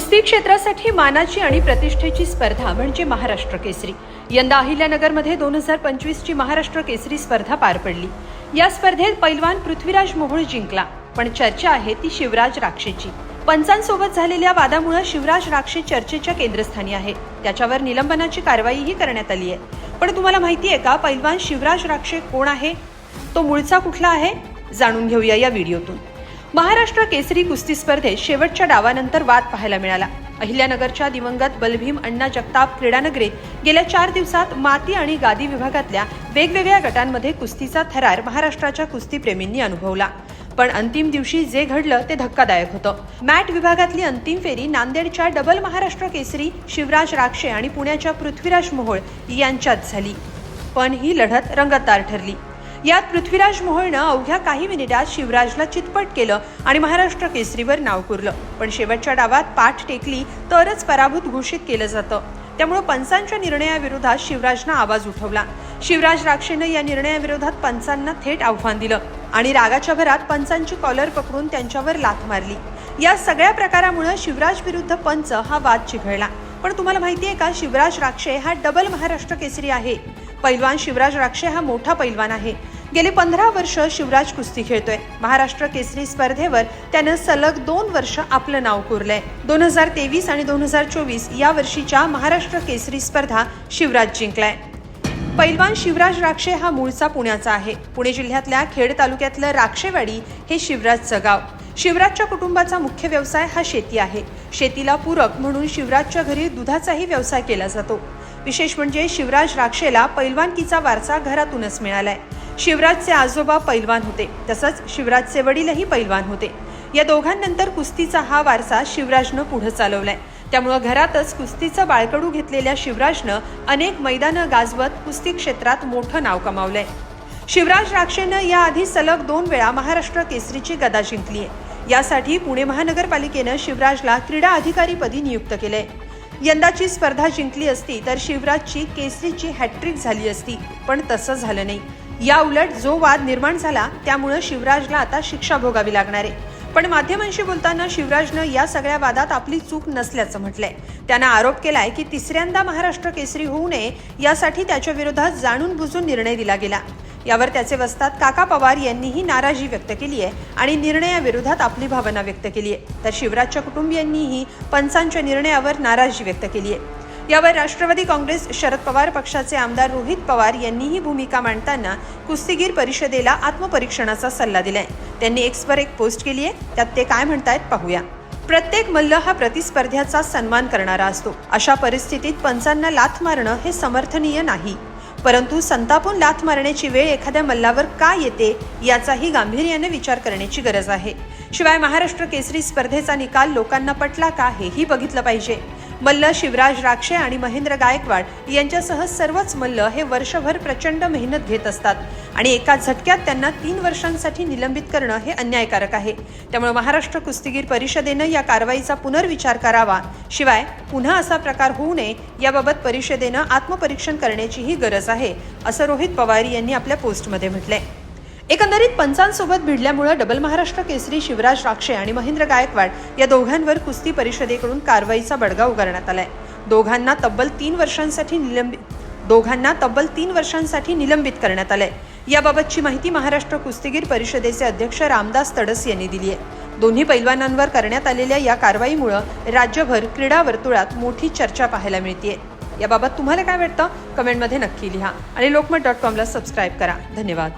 कुस्ती क्षेत्रासाठी मानाची आणि प्रतिष्ठेची स्पर्धा म्हणजे महाराष्ट्र केसरी. यंदा अहिल्यानगरमध्ये दोन हजार पंचवीसची महाराष्ट्र केसरी स्पर्धा पार पडली. या स्पर्धेत पैलवान पृथ्वीराज मोहोळ जिंकला पण चर्चा आहे ती शिवराज राक्षेची. पंचांसोबत झालेल्या वादामुळे शिवराज राक्षे चर्चेच्या केंद्रस्थानी आहे. त्याच्यावर निलंबनाची कारवाईही करण्यात आली आहे. पण तुम्हाला माहिती आहे का पैलवान शिवराज राक्षे कोण आहे? तो मूळचा कुठला आहे? जाणून घेऊया या व्हिडिओतून. महाराष्ट्र केसरी कुस्ती स्पर्धेत शेवटच्या डावानंतर वाद पाहायला मिळाला. अहिल्यानगरच्या दिवंगत बलभीम अण्णा जगताप क्रीडानगरीत गेल्या चार दिवसात माती आणि गादी विभागातल्या वेगवेगळ्या गटांमध्ये कुस्तीचा थरार महाराष्ट्राच्या कुस्तीप्रेमींनी अनुभवला. पण अंतिम दिवशी जे घडलं ते धक्कादायक होतं. मॅट विभागातली अंतिम फेरी नांदेडच्या डबल महाराष्ट्र केसरी शिवराज राक्षे आणि पुण्याच्या पृथ्वीराज मोहोळ यांच्यात झाली. पण ही लढत रंगतदार ठरली. यात पृथ्वीराज मोहोळनं अवघ्या काही मिनिटात शिवराजला चितपट केलं आणि महाराष्ट्र केसरीवर नाव कोरलं. पण शेवटच्या डावात पाठ टेकली तरच पराभूत घोषित केलं जातं. त्यामुळे पंचांच्या निर्णयाविरोधात शिवराजनं आवाज उठवला. शिवराज राक्षेनं या निर्णयाविरोधात पंचांना थेट आव्हान दिलं आणि रागाच्या भरात पंचांची कॉलर पकडून त्यांच्यावर लाथ मारली. या सगळ्या प्रकारामुळे शिवराज विरुद्ध पंच हा वाद चिघळला. पण तुम्हाला माहिती आहे का शिवराज राक्षे हा डबल महाराष्ट्र केसरी आहे. पैलवान शिवराज राक्षे हा मोठा पैलवान आहे. गेली पंधरा वर्ष शिवराज कुस्ती खेळतोय. महाराष्ट्र केसरी स्पर्धेवर त्यानं सलग दोन वर्ष आपलं नाव कोरलंय. दोन हजार तेवीस आणि दोन हजार चोवीस या वर्षीच्या महाराष्ट्र केसरी स्पर्धा शिवराज जिंकलाय. पैलवान शिवराज राक्षे हा मूळचा पुण्याचा आहे. पुणे जिल्ह्यातल्या खेड तालुक्यातलं राक्षेवाडी हे शिवराजचं गाव. शिवराजच्या कुटुंबाचा मुख्य व्यवसाय हा शेती आहे. शेतीला पूरक म्हणून शिवराजच्या घरी दुधाचाही व्यवसाय केला जातो. विशेष म्हणजे शिवराज राक्षेला पैलवानकीचा वारसा घरातूनच मिळालाय. शिवराजचे आजोबा पैलवान होते. तसंच शिवराजचे वडीलही पैलवान होते. या दोघांनंतर कुस्तीचा हा वारसा शिवराजनं पुढे चालवलाय. त्यामुळं घरातच कुस्तीचं बाळकडू घेतलेल्या शिवराजनं अनेक मैदानं गाजवत कुस्ती क्षेत्रात मोठं नाव कमावलंय. शिवराज राक्षेनं याआधी सलग दोन वेळा महाराष्ट्र केसरीची गदा जिंकली आहे यासाठी पुणे महानगरपालिकेनं शिवराजला क्रीडा अधिकारीपदी नियुक्त केलंय. यंदाची स्पर्धा जिंकली असती तर शिवराजची केसरीची हॅट्रिक झाली असती पण तसं झालं नाही. या उलट जो वाद निर्माण झाला त्यामुळं शिवराजला आता शिक्षा भोगावी लागणार आहे. पण माध्यमांशी बोलताना शिवराजनं या सगळ्या वादात आपली चूक नसल्याचं म्हटलंय. त्यानं आरोप केलाय की तिसऱ्यांदा महाराष्ट्र केसरी होऊ नये यासाठी त्याच्या विरोधात जाणून बुजून निर्णय दिला गेला. यावर त्याचे वस्तात काका पवार यांनीही नाराजी व्यक्त केली आहे आणि निर्णयाविरोधात आपली भावना व्यक्त केली आहे. तर शिवराजच्या कुटुंबियांनीही पंचांच्या निर्णयावर नाराजी व्यक्त केली आहे. यावर राष्ट्रवादी काँग्रेस शरद पवार पक्षाचे आमदार रोहित पवार यांनीही भूमिका मांडताना कुस्तीगीर परिषदेला आत्मपरीक्षणाचा सल्ला दिलाय. त्यांनी एक्सवर एक पोस्ट केली आहे. त्यात ते काय म्हणतायत पाहूया. प्रत्येक मल्ल हा प्रतिस्पर्ध्याचा सन्मान करणारा असतो. अशा परिस्थितीत पंचांना लाथ मारणं हे समर्थनीय नाही. परंतु संतापून लाथ मारण्याची वेळ एखाद्या मल्लावर का येते याचाही गांभीर्याने विचार करण्याची गरज आहे. शिवाय महाराष्ट्र केसरी स्पर्धेचा निकाल लोकांना पटला का हेही बघितलं पाहिजे. मल्ल शिवराज राक्षे आणि महेंद्र गायकवाड यांच्यासह सर्वच मल्ल हे वर्षभर प्रचंड मेहनत घेत असतात. आणि एका झटक्यात त्यांना तीन वर्षांसाठी निलंबित करणं हे अन्यायकारक आहे. त्यामुळे महाराष्ट्र कुस्तीगीर परिषदेनं या कारवाईचा पुनर्विचार करावा. शिवाय पुन्हा असा प्रकार होऊ नये याबाबत परिषदेनं आत्मपरीक्षण करण्याचीही गरज आहे असं रोहित पवार यांनी आपल्या पोस्टमध्ये म्हटलंय. एकंदरीत पंचांसोबत भिडल्यामुळे डबल महाराष्ट्र केसरी शिवराज राक्षे आणि महेंद्र गायकवाड या दोघांवर कुस्ती परिषदेकडून कारवाईचा बडगा उगारण्यात आलाय. दोघांना तब्बल तीन वर्षांसाठी निलंबित दोघांना तब्बल तीन वर्षांसाठी निलंबित करण्यात आलंय. याबाबतची माहिती महाराष्ट्र कुस्तीगीर परिषदेचे अध्यक्ष रामदास तडस यांनी दिली आहे दोन्ही पैलवानांवर करण्यात आलेल्या या कारवाईमुळे राज्यभर क्रीडा वर्तुळात मोठी चर्चा पाहायला मिळते याबाबत तुम्हाला काय वाटतं? कमेंटमध्ये नक्की लिहा आणि लोकमत डॉट कॉमला सबस्क्राईब करा. धन्यवाद.